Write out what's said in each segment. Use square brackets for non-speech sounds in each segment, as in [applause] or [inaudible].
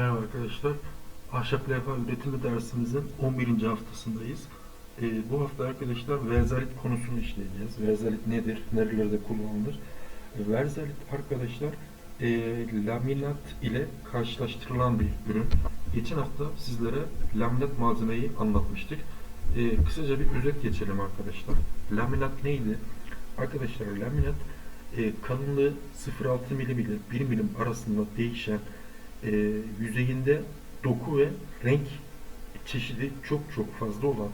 Merhaba arkadaşlar. Ahşap levha üretimi dersimizin 11. haftasındayız. Ee, bu hafta arkadaşlar verzalit konusunu işleyeceğiz. Verzalit nedir? Nerelerde kullanılır? Ee, Verzalit arkadaşlar e, laminat ile karşılaştırılan bir ürün. Geçen hafta sizlere laminat malzemeyi anlatmıştık. Ee, kısaca bir özet geçelim arkadaşlar. Laminat neydi? Arkadaşlar laminat e, kalınlığı 0.6 milim ile 1 milim arasında değişen e, yüzeyinde doku ve renk çeşidi çok çok fazla olan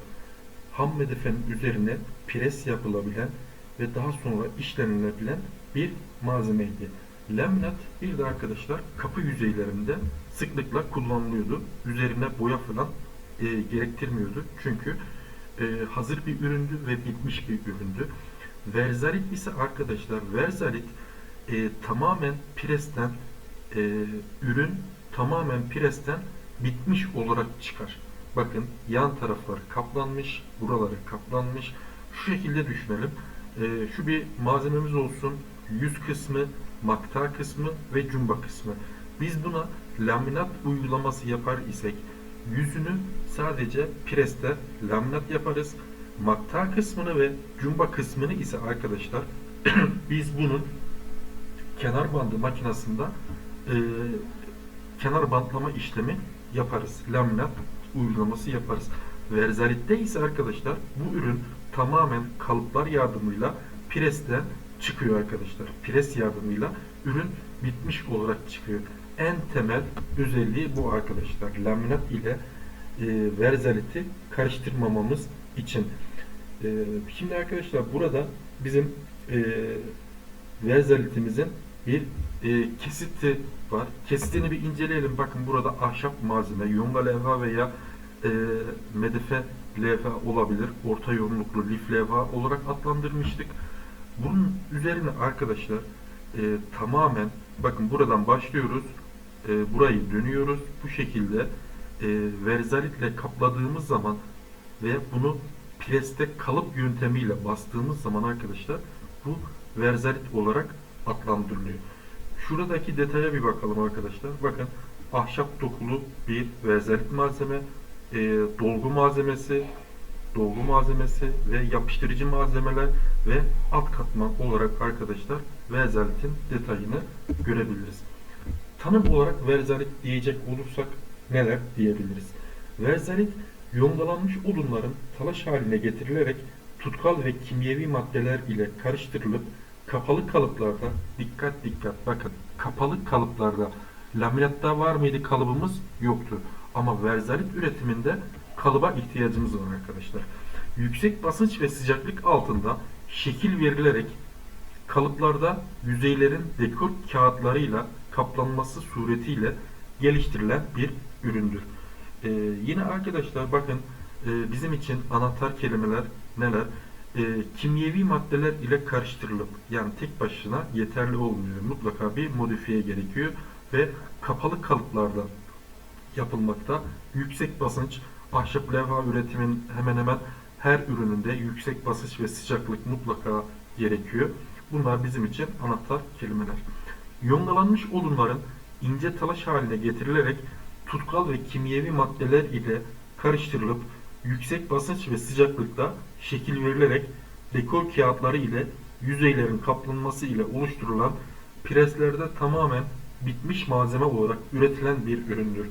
ham medefenin üzerine pres yapılabilen ve daha sonra işlenilebilen bir malzemeydi. Laminat bir de arkadaşlar kapı yüzeylerinde sıklıkla kullanılıyordu. Üzerine boya falan e, gerektirmiyordu. Çünkü e, hazır bir üründü ve bitmiş bir üründü. Verzalit ise arkadaşlar verzalit e, tamamen presten e, ürün tamamen presten bitmiş olarak çıkar. Bakın yan taraflar kaplanmış, buraları kaplanmış. Şu şekilde düşünelim. E, şu bir malzememiz olsun. Yüz kısmı, makta kısmı ve cumba kısmı. Biz buna laminat uygulaması yapar isek yüzünü sadece preste laminat yaparız. Makta kısmını ve cumba kısmını ise arkadaşlar [clears throat] biz bunun kenar bandı makinesinde e, kenar bantlama işlemi yaparız. Laminat uygulaması yaparız. Verzalitte ise arkadaşlar bu ürün tamamen kalıplar yardımıyla presten çıkıyor arkadaşlar. Pres yardımıyla ürün bitmiş olarak çıkıyor. En temel özelliği bu arkadaşlar. Laminat ile e, verzaliti karıştırmamamız için. E, şimdi arkadaşlar burada bizim e, verzalitimizin bir e, kesiti var. Kesitini bir inceleyelim. Bakın burada ahşap malzeme, yonga levha veya e, medefe levha olabilir. Orta yoğunluklu lif levha olarak adlandırmıştık. Bunun üzerine arkadaşlar e, tamamen bakın buradan başlıyoruz. E, burayı dönüyoruz. Bu şekilde e, verzalitle kapladığımız zaman ve bunu preste kalıp yöntemiyle bastığımız zaman arkadaşlar bu verzalit olarak adlandırılıyor. Şuradaki detaya bir bakalım arkadaşlar. Bakın ahşap dokulu bir verzalit malzeme, e, dolgu malzemesi, dolgu malzemesi ve yapıştırıcı malzemeler ve alt katman olarak arkadaşlar verzalitin detayını görebiliriz. Tanım olarak verzalit diyecek olursak neler diyebiliriz? Verzalit yongalanmış odunların talaş haline getirilerek tutkal ve kimyevi maddeler ile karıştırılıp kapalı kalıplarda dikkat dikkat bakın kapalı kalıplarda laminatta var mıydı kalıbımız yoktu ama verzalit üretiminde kalıba ihtiyacımız var arkadaşlar. Yüksek basınç ve sıcaklık altında şekil verilerek kalıplarda yüzeylerin dekor kağıtlarıyla kaplanması suretiyle geliştirilen bir üründür. Ee, yine arkadaşlar bakın e, bizim için anahtar kelimeler neler? E, kimyevi maddeler ile karıştırılıp yani tek başına yeterli olmuyor. Mutlaka bir modifiye gerekiyor ve kapalı kalıplarda yapılmakta. Yüksek basınç ahşap levha üretimin hemen hemen her ürününde yüksek basınç ve sıcaklık mutlaka gerekiyor. Bunlar bizim için anahtar kelimeler. Yongalanmış odunların ince talaş haline getirilerek tutkal ve kimyevi maddeler ile karıştırılıp yüksek basınç ve sıcaklıkta şekil verilerek dekor kağıtları ile yüzeylerin kaplanması ile oluşturulan preslerde tamamen bitmiş malzeme olarak üretilen bir üründür.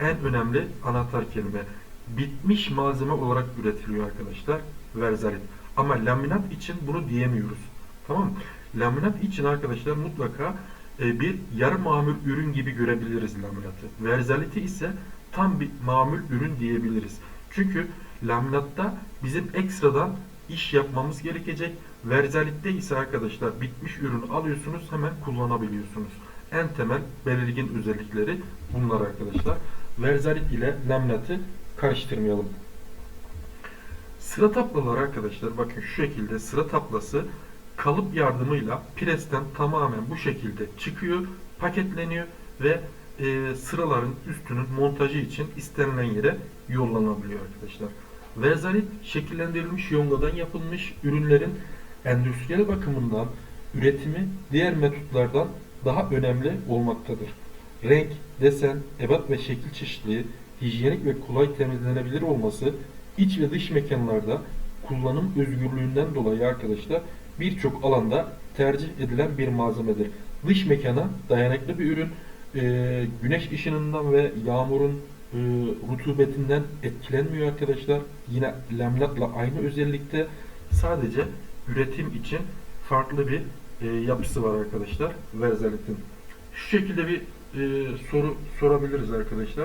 En önemli anahtar kelime bitmiş malzeme olarak üretiliyor arkadaşlar verzalit. Ama laminat için bunu diyemiyoruz. Tamam mı? Laminat için arkadaşlar mutlaka e, bir yarı mamül ürün gibi görebiliriz laminatı. Verzaliti ise tam bir mamül ürün diyebiliriz. Çünkü laminatta bizim ekstradan iş yapmamız gerekecek. Verzalitte ise arkadaşlar bitmiş ürün alıyorsunuz hemen kullanabiliyorsunuz. En temel belirgin özellikleri bunlar arkadaşlar. Verzalit ile laminatı karıştırmayalım. Sıra taplaları arkadaşlar bakın şu şekilde sıra taplası kalıp yardımıyla presten tamamen bu şekilde çıkıyor, paketleniyor ve e, sıraların üstünün montajı için istenilen yere yollanabiliyor arkadaşlar. Verzalit şekillendirilmiş yongadan yapılmış ürünlerin endüstriyel bakımından üretimi diğer metotlardan daha önemli olmaktadır. renk, desen, ebat ve şekil çeşitliliği, hijyenik ve kolay temizlenebilir olması, iç ve dış mekanlarda kullanım özgürlüğünden dolayı arkadaşlar birçok alanda tercih edilen bir malzemedir. Dış mekana dayanıklı bir ürün, güneş ışınından ve yağmurun rutubetinden etkilenmiyor arkadaşlar. Yine laminatla aynı özellikte sadece üretim için farklı bir e, yapısı var arkadaşlar Verzalit'in. Şu şekilde bir e, soru sorabiliriz arkadaşlar.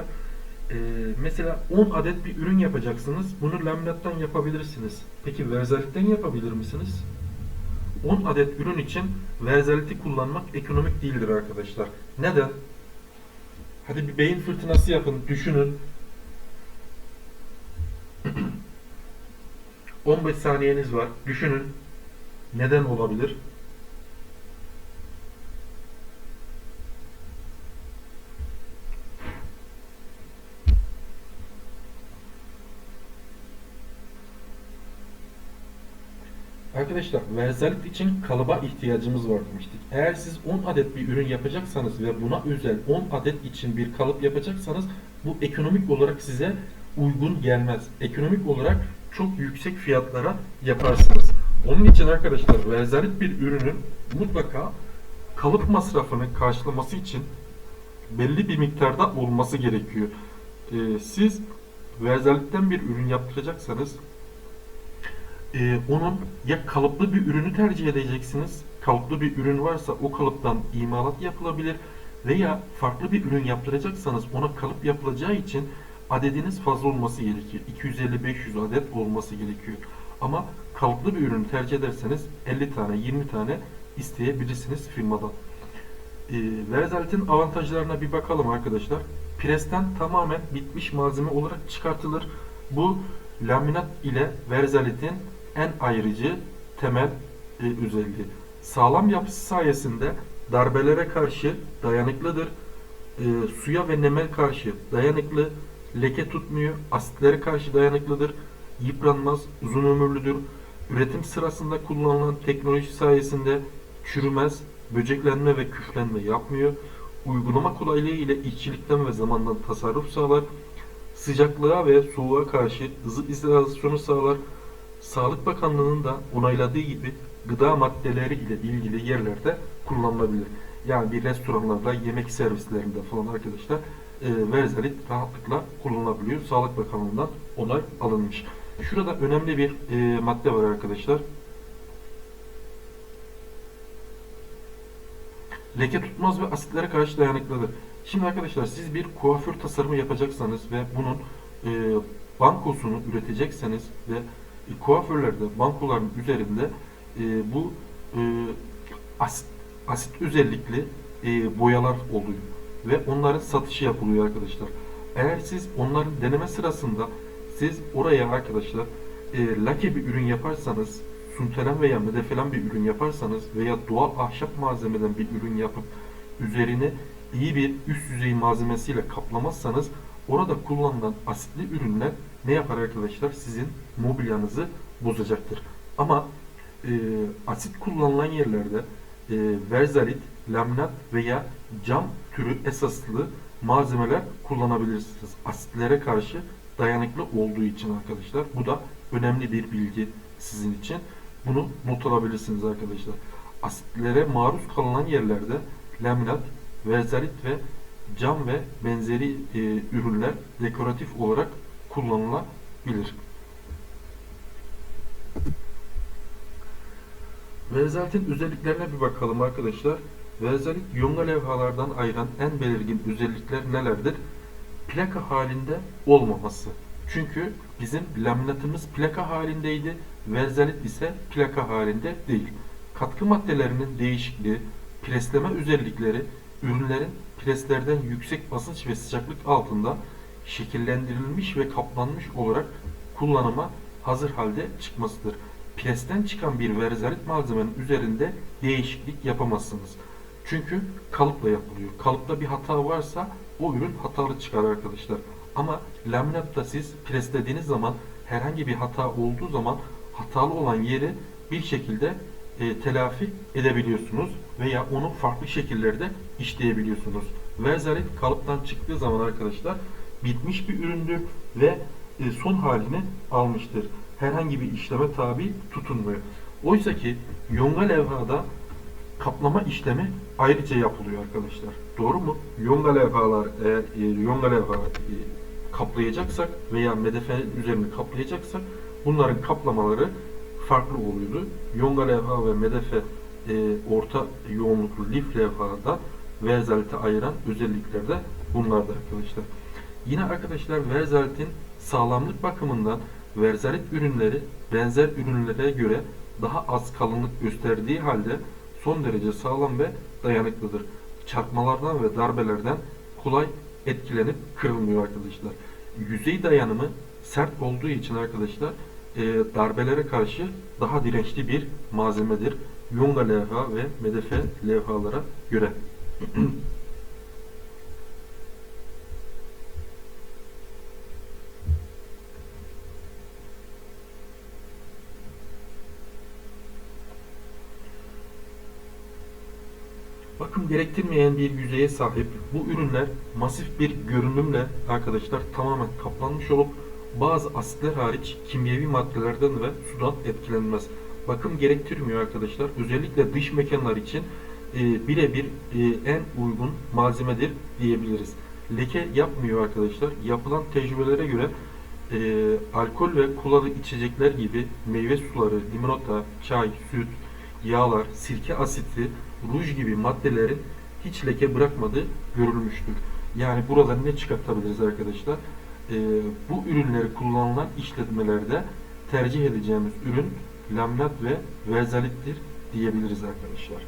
E, mesela 10 adet bir ürün yapacaksınız. Bunu laminattan yapabilirsiniz. Peki Verzalit'ten yapabilir misiniz? 10 adet ürün için Verzalit'i kullanmak ekonomik değildir arkadaşlar. Neden? Hadi bir beyin fırtınası yapın, düşünün. [clears throat] 15 saniyeniz var. Düşünün. Neden olabilir? Arkadaşlar verzalit için kalıba ihtiyacımız var demiştik. Eğer siz 10 adet bir ürün yapacaksanız ve buna özel 10 adet için bir kalıp yapacaksanız bu ekonomik olarak size uygun gelmez. Ekonomik olarak çok yüksek fiyatlara yaparsınız. Onun için arkadaşlar verzalit bir ürünün mutlaka kalıp masrafını karşılaması için belli bir miktarda olması gerekiyor. Ee, siz verzalitten bir ürün yaptıracaksanız e, onun ya kalıplı bir ürünü tercih edeceksiniz. Kalıplı bir ürün varsa o kalıptan imalat yapılabilir veya farklı bir ürün yaptıracaksanız ona kalıp yapılacağı için adediniz fazla olması gerekiyor. 250-500 adet olması gerekiyor. Ama kalıplı bir ürünü tercih ederseniz 50 tane 20 tane isteyebilirsiniz firmadan. E, Verzalit'in avantajlarına bir bakalım arkadaşlar. Presten tamamen bitmiş malzeme olarak çıkartılır. Bu laminat ile Verzalit'in en ayrıcı temel e, özelliği. Sağlam yapısı sayesinde darbelere karşı dayanıklıdır. E, suya ve nemel karşı dayanıklı, leke tutmuyor, asitlere karşı dayanıklıdır. Yıpranmaz, uzun ömürlüdür. Üretim sırasında kullanılan teknoloji sayesinde çürümez, böceklenme ve küflenme yapmıyor. Uygulama kolaylığı ile işçilikten ve zamandan tasarruf sağlar. Sıcaklığa ve soğuğa karşı hızlı izolasyonu sağlar. Sağlık Bakanlığı'nın da onayladığı gibi gıda maddeleri ile ilgili yerlerde kullanılabilir. Yani bir restoranlarda, yemek servislerinde falan arkadaşlar e, Verzalit rahatlıkla kullanılabiliyor. Sağlık Bakanlığı'ndan onay alınmış. Şurada önemli bir e, madde var arkadaşlar. Leke tutmaz ve asitlere karşı dayanıklıdır. Şimdi arkadaşlar siz bir kuaför tasarımı yapacaksanız ve bunun e, bankosunu üretecekseniz ve kuaförlerde bankoların üzerinde e, bu e, asit, asit özellikli e, boyalar oluyor ve onların satışı yapılıyor arkadaşlar. Eğer siz onların deneme sırasında siz oraya arkadaşlar e, lake bir ürün yaparsanız suntelen veya medefelen bir ürün yaparsanız veya doğal ahşap malzemeden bir ürün yapıp üzerine iyi bir üst düzey malzemesiyle kaplamazsanız orada kullanılan asitli ürünler ne yapar arkadaşlar? Sizin mobilyanızı bozacaktır. Ama e, asit kullanılan yerlerde e, verzalit, laminat veya cam türü esaslı malzemeler kullanabilirsiniz. Asitlere karşı dayanıklı olduğu için arkadaşlar. Bu da önemli bir bilgi sizin için. Bunu not alabilirsiniz arkadaşlar. Asitlere maruz kalınan yerlerde laminat, verzalit ve cam ve benzeri e, ürünler dekoratif olarak kullanılabilir. Verzalitin özelliklerine bir bakalım arkadaşlar. Verzalit yonga levhalardan ayıran en belirgin özellikler nelerdir? Plaka halinde olmaması. Çünkü bizim laminatımız plaka halindeydi. Verzalit ise plaka halinde değil. Katkı maddelerinin değişikliği, presleme özellikleri, ürünlerin preslerden yüksek basınç ve sıcaklık altında şekillendirilmiş ve kaplanmış olarak kullanıma hazır halde çıkmasıdır. Presten çıkan bir verzalit malzemenin üzerinde değişiklik yapamazsınız. Çünkü kalıpla yapılıyor. Kalıpta bir hata varsa o ürün hatalı çıkar arkadaşlar. Ama laminatta siz preslediğiniz zaman herhangi bir hata olduğu zaman hatalı olan yeri bir şekilde e, telafi edebiliyorsunuz veya onu farklı şekillerde işleyebiliyorsunuz. Verzalit kalıptan çıktığı zaman arkadaşlar bitmiş bir üründür ve e, son halini almıştır. Herhangi bir işleme tabi tutulmuyor. Oysa ki yonga levhada kaplama işlemi ayrıca yapılıyor arkadaşlar. Doğru mu? Yonga levhalar eğer e, yonga levha e, kaplayacaksak veya medefe üzerini kaplayacaksak bunların kaplamaları farklı oluyordu. Yonga levha ve medefe e, orta yoğunluklu lif levhada verzalite ayıran özellikler de bunlardı arkadaşlar. Yine arkadaşlar verzalitin sağlamlık bakımından verzalit ürünleri benzer ürünlere göre daha az kalınlık gösterdiği halde son derece sağlam ve dayanıklıdır. Çarpmalardan ve darbelerden kolay etkilenip kırılmıyor arkadaşlar. Yüzey dayanımı sert olduğu için arkadaşlar e, darbelere karşı daha dirençli bir malzemedir. Yonga levha ve medefe levhalara göre. [clears throat] Bakım gerektirmeyen bir yüzeye sahip bu ürünler masif bir görünümle arkadaşlar tamamen kaplanmış olup bazı asitler hariç kimyevi maddelerden ve sudan etkilenmez. Bakım gerektirmiyor arkadaşlar. Özellikle dış mekanlar için e, birebir e, en uygun malzemedir diyebiliriz. Leke yapmıyor arkadaşlar. Yapılan tecrübelere göre e, alkol ve kolalı içecekler gibi meyve suları, limonata, çay, süt, yağlar, sirke asiti, ruj gibi maddelerin hiç leke bırakmadığı görülmüştür. Yani burada ne çıkartabiliriz arkadaşlar? Ee, bu ürünleri kullanılan işletmelerde tercih edeceğimiz ürün laminat ve verzalittir diyebiliriz arkadaşlar.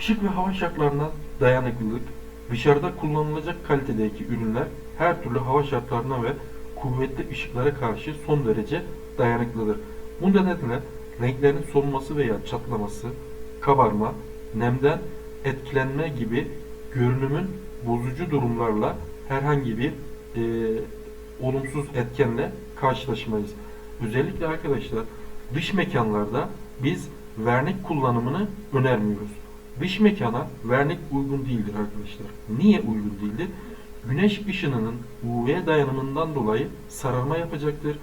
Işık ve hava şartlarına dayanıklılık, dışarıda kullanılacak kalitedeki ürünler her türlü hava şartlarına ve kuvvetli ışıklara karşı son derece dayanıklıdır. Bu nedenle renklerin solması veya çatlaması, kabarma, nemden etkilenme gibi görünümün bozucu durumlarla herhangi bir e, olumsuz etkenle karşılaşmayız. Özellikle arkadaşlar dış mekanlarda biz vernik kullanımını önermiyoruz. Dış mekana vernik uygun değildir arkadaşlar. Niye uygun değildir? Güneş ışınının UV dayanımından dolayı sararma yapacaktır.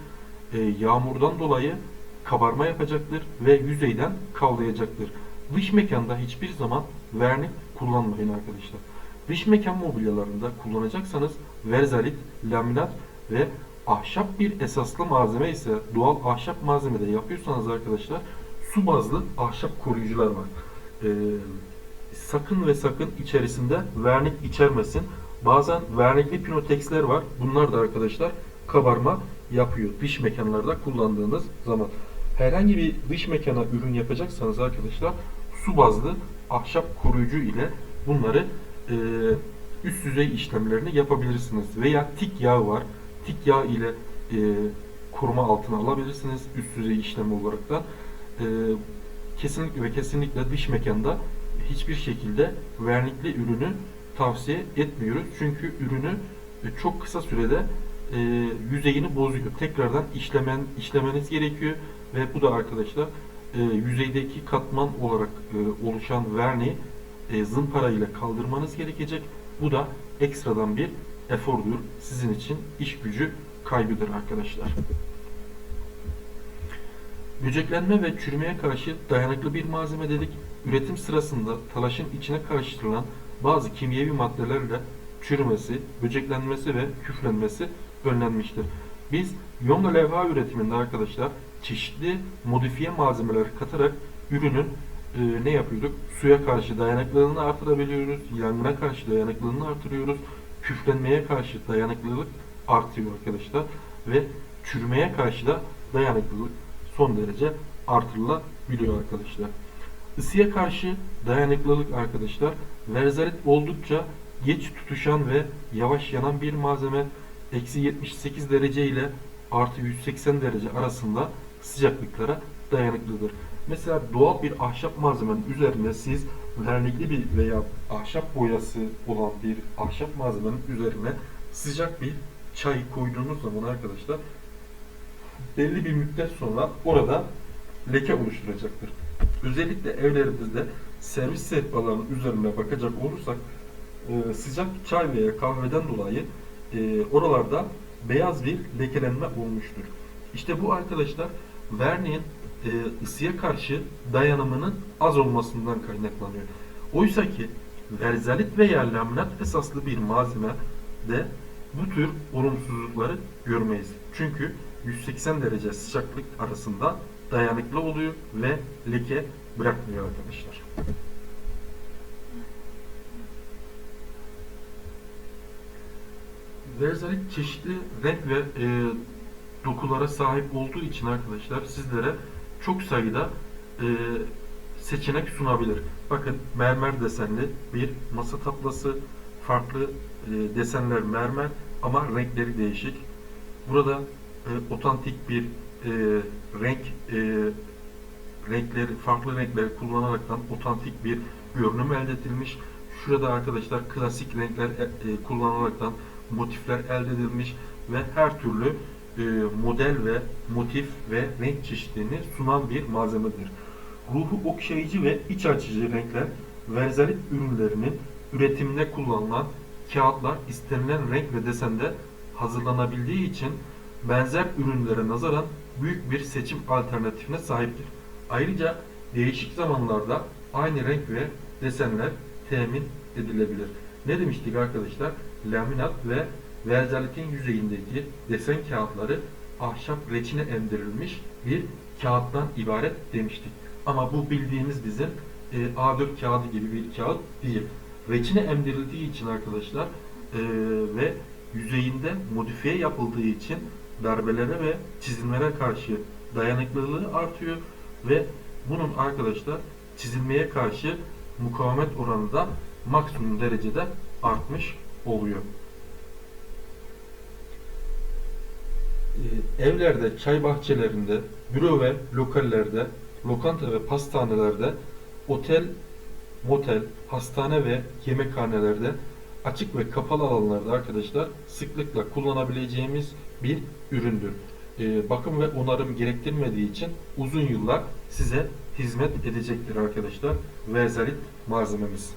E, yağmurdan dolayı kabarma yapacaktır ve yüzeyden kavlayacaktır. Dış mekanda hiçbir zaman vernik kullanmayın arkadaşlar. Dış mekan mobilyalarında kullanacaksanız verzalit, laminat ve ahşap bir esaslı malzeme ise doğal ahşap malzemede yapıyorsanız arkadaşlar su bazlı ahşap koruyucular var. Ee, sakın ve sakın içerisinde vernik içermesin. Bazen vernikli pinotexler var. Bunlar da arkadaşlar kabarma yapıyor dış mekanlarda kullandığınız zaman. Herhangi bir dış mekana ürün yapacaksanız arkadaşlar su bazlı ahşap koruyucu ile bunları e, üst düzey işlemlerini yapabilirsiniz. Veya tik yağı var. Tik yağı ile e, koruma altına alabilirsiniz. Üst düzey işlemi olarak da. E, kesinlikle ve kesinlikle dış mekanda hiçbir şekilde vernikli ürünü tavsiye etmiyoruz. Çünkü ürünü e, çok kısa sürede e, yüzeyini bozuyor. Tekrardan işlemen işlemeniz gerekiyor ve bu da arkadaşlar e, yüzeydeki katman olarak e, oluşan verniği e, zımpara ile kaldırmanız gerekecek. Bu da ekstradan bir efordur. Sizin için iş gücü kaybıdır arkadaşlar. Böceklenme ve çürümeye karşı dayanıklı bir malzeme dedik. Üretim sırasında talaşın içine karıştırılan bazı kimyevi maddelerle çürümesi, böceklenmesi ve küflenmesi önlenmiştir. Biz yonga levha üretiminde arkadaşlar çeşitli modifiye malzemeler katarak ürünün e, ne yapıyorduk? Suya karşı dayanıklılığını artırabiliyoruz, yangına karşı dayanıklılığını artırıyoruz, küflenmeye karşı dayanıklılık artıyor arkadaşlar ve çürümeye karşı da dayanıklılık son derece artırılabiliyor arkadaşlar. Isıya karşı dayanıklılık arkadaşlar verzalit oldukça geç tutuşan ve yavaş yanan bir malzeme eksi 78 derece ile artı 180 derece arasında sıcaklıklara dayanıklıdır. Mesela doğal bir ahşap malzemenin üzerine siz vernikli bir veya ahşap boyası olan bir ahşap malzemenin üzerine sıcak bir çay koyduğunuz zaman arkadaşlar belli bir müddet sonra orada leke oluşturacaktır. Özellikle evlerimizde servis sehpalarının üzerine bakacak olursak e, sıcak çay veya kahveden dolayı e, oralarda beyaz bir lekelenme olmuştur. İşte bu arkadaşlar verniğin e, ısıya karşı dayanımının az olmasından kaynaklanıyor. Oysa ki verzalit veya laminat esaslı bir malzeme de bu tür olumsuzlukları görmeyiz. Çünkü 180 derece sıcaklık arasında dayanıklı oluyor ve leke bırakmıyor arkadaşlar. Verzalit çeşitli renk ve e, dokulara sahip olduğu için arkadaşlar sizlere çok sayıda e, seçenek sunabilir. Bakın mermer desenli bir masa tablası, farklı e, desenler mermer ama renkleri değişik. Burada e, otantik bir e, renk e, renkleri farklı renkleri kullanaraktan otantik bir görünüm elde edilmiş. Şurada arkadaşlar klasik renkler e, e, kullanaraktan motifler elde edilmiş ve her türlü e, model ve motif ve renk çeşitliliğini sunan bir malzemedir. Ruhu okşayıcı ve iç açıcı renkler verzalit ürünlerinin üretiminde kullanılan kağıtlar istenilen renk ve desende hazırlanabildiği için benzer ürünlere nazaran büyük bir seçim alternatifine sahiptir. Ayrıca değişik zamanlarda aynı renk ve desenler temin edilebilir. Ne demiştik arkadaşlar? Laminat ve verzalitin yüzeyindeki desen kağıtları ahşap reçine emdirilmiş bir kağıttan ibaret demiştik. Ama bu bildiğimiz bizim e, A4 kağıdı gibi bir kağıt değil. Reçine emdirildiği için arkadaşlar e, ve yüzeyinde modifiye yapıldığı için darbelere ve çizimlere karşı dayanıklılığı artıyor ve bunun arkadaşlar çizilmeye karşı mukavemet oranı da maksimum derecede artmış oluyor. Ee, evlerde, çay bahçelerinde, büro ve lokallerde, lokanta ve pastanelerde, otel, motel, hastane ve yemekhanelerde, açık ve kapalı alanlarda arkadaşlar sıklıkla kullanabileceğimiz bir üründür. Ee, bakım ve onarım gerektirmediği için uzun yıllar size hizmet edecektir arkadaşlar. Verzalit malzememiz.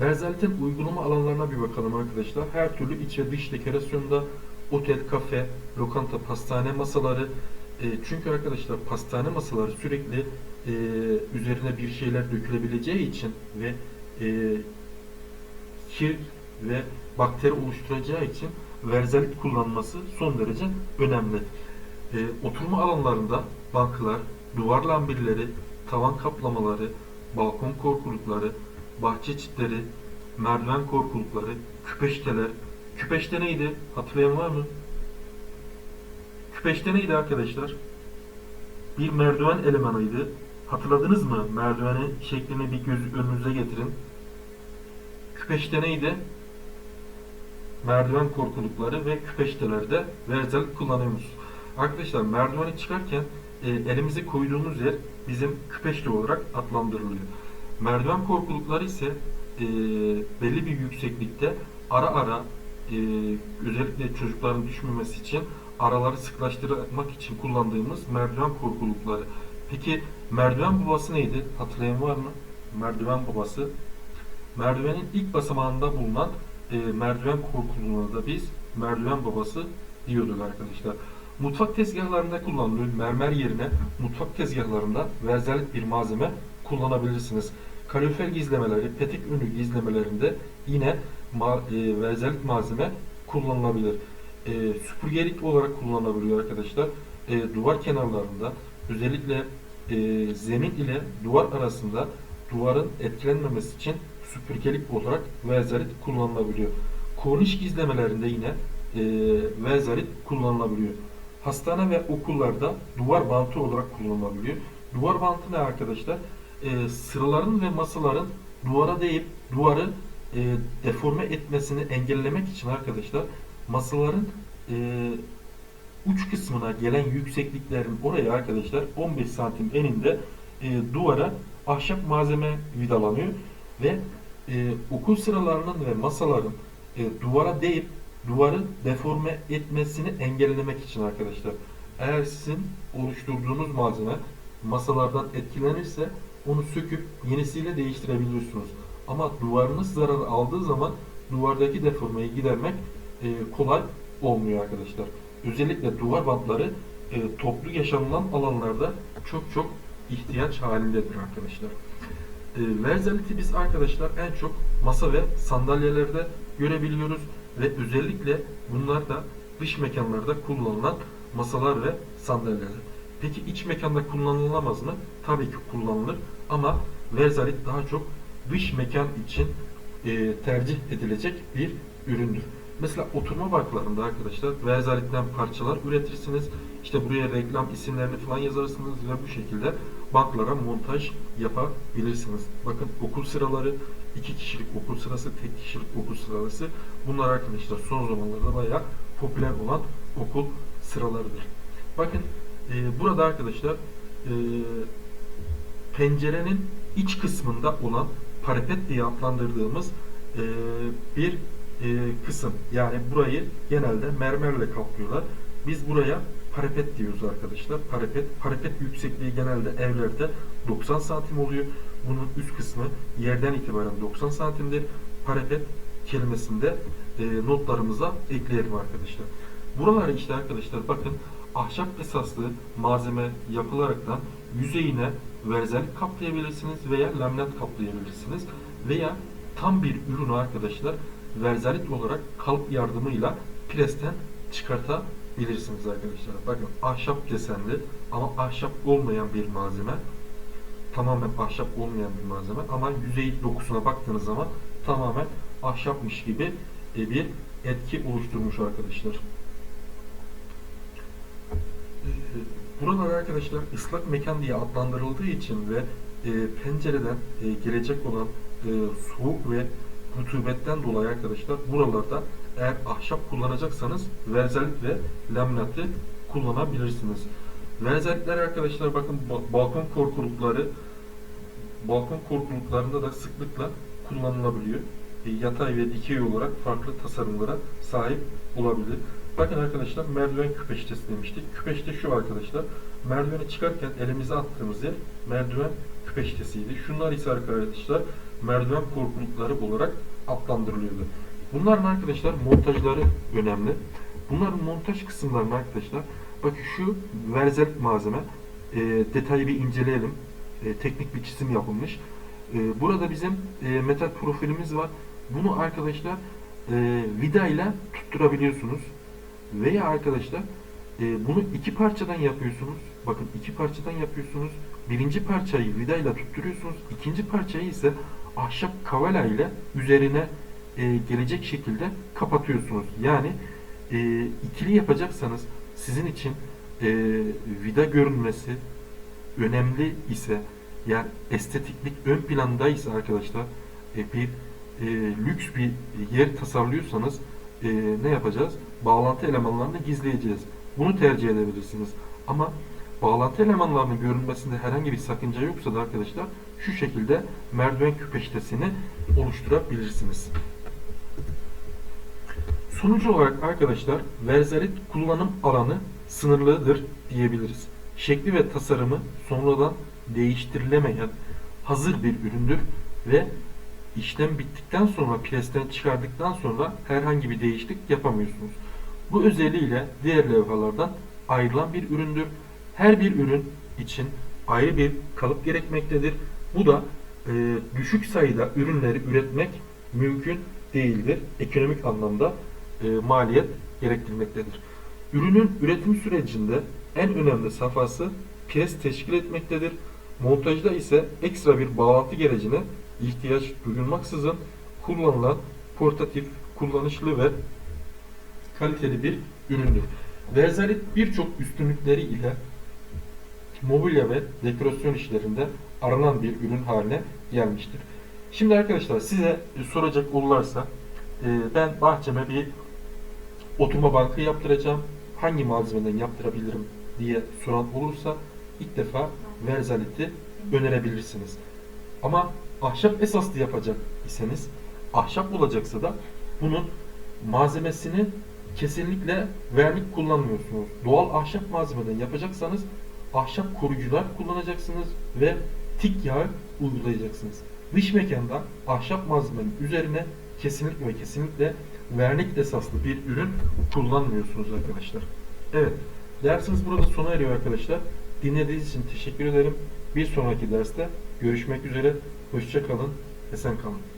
Verzalit'in uygulama alanlarına bir bakalım arkadaşlar. Her türlü iç ve dış dekorasyonda otel, kafe, lokanta, pastane masaları. E, çünkü arkadaşlar pastane masaları sürekli e, üzerine bir şeyler dökülebileceği için ve e, kir ve bakteri oluşturacağı için verzalit kullanması son derece önemli. E, oturma alanlarında banklar, duvar lambilleri, tavan kaplamaları, balkon korkulukları, bahçe çitleri, merdiven korkulukları, küpeşteler. Küpeşte neydi? Hatırlayan var mı? Küpeşte neydi arkadaşlar? Bir merdiven elemanıydı. Hatırladınız mı? Merdiveni şeklini bir göz önünüze getirin. Küpeşte neydi? Merdiven korkulukları ve küpeştelerde verzalit kullanıyoruz. Arkadaşlar merdiveni çıkarken e, elimizi koyduğumuz yer bizim küpeşte olarak adlandırılıyor. Merdiven korkulukları ise e, belli bir yükseklikte ara ara e, özellikle çocukların düşmemesi için araları sıklaştırmak için kullandığımız merdiven korkulukları. Peki merdiven babası neydi? Hatırlayan var mı? Merdiven babası. Merdivenin ilk basamağında bulunan e, merdiven korkuluğuna da biz merdiven babası diyorduk arkadaşlar. Mutfak tezgahlarında kullanılıyor. Mermer yerine mutfak tezgahlarında verzalit bir malzeme kullanabilirsiniz. Kalorifer gizlemeleri, petek ünlü gizlemelerinde yine ma e, verzalit malzeme kullanılabilir. E, süpürgelik olarak kullanılabiliyor arkadaşlar. E, duvar kenarlarında özellikle e, zemin ile duvar arasında duvarın etkilenmemesi için süpürgelik olarak verzalit kullanılabiliyor. Korniş gizlemelerinde yine e, verzalit kullanılabiliyor. Hastane ve okullarda duvar bantı olarak kullanılabiliyor. Duvar bantı ne arkadaşlar? E, sıraların ve masaların duvara değip duvarı e, deforme etmesini engellemek için arkadaşlar masaların e, uç kısmına gelen yüksekliklerin oraya arkadaşlar 15 santim eninde e, duvara ahşap malzeme vidalanıyor ve e, okul sıralarının ve masaların e, duvara değip duvarı deforme etmesini engellemek için arkadaşlar. Eğer sizin oluşturduğunuz malzeme masalardan etkilenirse onu söküp yenisiyle değiştirebiliyorsunuz. Ama duvarınız zarar aldığı zaman duvardaki deformeyi gidermek e, kolay olmuyor arkadaşlar. Özellikle duvar bantları e, toplu yaşanılan alanlarda çok çok ihtiyaç halindedir arkadaşlar. E, Verzaliti biz arkadaşlar en çok masa ve sandalyelerde görebiliyoruz ve özellikle bunlar da dış mekanlarda kullanılan masalar ve sandalyeler. Peki iç mekanda kullanılamaz mı? Tabii ki kullanılır ama Verzalit daha çok dış mekan için e, tercih edilecek bir üründür. Mesela oturma banklarında arkadaşlar Verzalit'ten parçalar üretirsiniz. İşte buraya reklam isimlerini falan yazarsınız ve bu şekilde banklara montaj yapabilirsiniz. Bakın okul sıraları, iki kişilik okul sırası, tek kişilik okul sırası. Bunlar arkadaşlar son zamanlarda bayağı popüler olan okul sıralarıdır. Bakın e, burada arkadaşlar e, pencerenin iç kısmında olan parapet diye adlandırdığımız e, bir e, kısım. Yani burayı genelde mermerle kaplıyorlar. Biz buraya parapet diyoruz arkadaşlar. Parapet, parapet yüksekliği genelde evlerde 90 santim oluyor. Bunun üst kısmı yerden itibaren 90 santimdir. Parapet kelimesinde e, notlarımıza ekleyelim arkadaşlar. Buraları işte arkadaşlar bakın ahşap esaslı malzeme yapılaraktan yüzeyine verzelik kaplayabilirsiniz veya laminat kaplayabilirsiniz veya tam bir ürünü arkadaşlar verzalit olarak kalıp yardımıyla presten çıkartabilirsiniz arkadaşlar. Bakın ahşap desenli ama ahşap olmayan bir malzeme tamamen ahşap olmayan bir malzeme ama yüzey dokusuna baktığınız zaman tamamen ahşapmış gibi e, bir etki oluşturmuş arkadaşlar. Buralar arkadaşlar ıslak mekan diye adlandırıldığı için ve e, pencereden e, gelecek olan soğuk ve rutubetten dolayı arkadaşlar buralarda eğer ahşap kullanacaksanız verzalit ve laminatı kullanabilirsiniz. Verzalitler arkadaşlar bakın ba- balkon korkulukları balkon korkuluklarında da sıklıkla kullanılabiliyor. E, yatay ve dikey olarak farklı tasarımlara sahip olabilir. Bakın arkadaşlar merdiven küpeştesi demiştik. Küpeşte şu arkadaşlar. Merdiveni çıkarken elimize attığımız yer merdiven küpeştesiydi. Şunlar ise arkadaşlar merdiven korkulukları olarak adlandırılıyordu. Bunların arkadaşlar montajları önemli. Bunların montaj kısımlarını arkadaşlar bakın şu verzelik malzeme e, detaylı bir inceleyelim. E, teknik bir çizim yapılmış. E, burada bizim e, metal profilimiz var. Bunu arkadaşlar e, vida ile tutturabiliyorsunuz. Veya arkadaşlar e, bunu iki parçadan yapıyorsunuz. Bakın iki parçadan yapıyorsunuz. Birinci parçayı vida ile tutturuyorsunuz. İkinci parçayı ise ahşap kavala ile üzerine e, gelecek şekilde kapatıyorsunuz. Yani e, ikili yapacaksanız sizin için e, vida görünmesi önemli ise yani estetiklik ön plandaysa arkadaşlar e, bir e, lüks bir yer tasarlıyorsanız e, ne yapacağız? Bağlantı elemanlarını gizleyeceğiz. Bunu tercih edebilirsiniz. Ama bağlantı elemanlarının görünmesinde herhangi bir sakınca yoksa da arkadaşlar şu şekilde merdiven küpeştesini oluşturabilirsiniz. Sonuç olarak arkadaşlar verzalit kullanım alanı sınırlıdır diyebiliriz. Şekli ve tasarımı sonradan değiştirilemeyen hazır bir üründür ve işlem bittikten sonra presten çıkardıktan sonra herhangi bir değişiklik yapamıyorsunuz. Bu özelliğiyle diğer levhalardan ayrılan bir üründür. Her bir ürün için ayrı bir kalıp gerekmektedir. Bu da e, düşük sayıda ürünleri üretmek mümkün değildir. Ekonomik anlamda e, maliyet gerektirmektedir. Ürünün üretim sürecinde en önemli safhası pres teşkil etmektedir. Montajda ise ekstra bir bağlantı gerecine ihtiyaç duyulmaksızın kullanılan portatif, kullanışlı ve kaliteli bir üründür. Verzalit birçok üstünlükleri ile mobilya ve dekorasyon işlerinde aranan bir ürün haline gelmiştir. Şimdi arkadaşlar size soracak olurlarsa e, ben bahçeme bir oturma bankı yaptıracağım. Hangi malzemeden yaptırabilirim diye soran olursa ilk defa Verzalit'i önerebilirsiniz. Ama ahşap esaslı yapacak iseniz ahşap olacaksa da bunun malzemesini kesinlikle vernik kullanmıyorsunuz. Doğal ahşap malzemeden yapacaksanız ahşap koruyucular kullanacaksınız ve tik yağı uygulayacaksınız. Dış mekanda ahşap malzemenin üzerine kesinlikle ve kesinlikle vernik esaslı bir ürün kullanmıyorsunuz arkadaşlar. Evet, dersimiz burada sona eriyor arkadaşlar. Dinlediğiniz için teşekkür ederim. Bir sonraki derste görüşmek üzere. Hoşça kalın, esen kalın.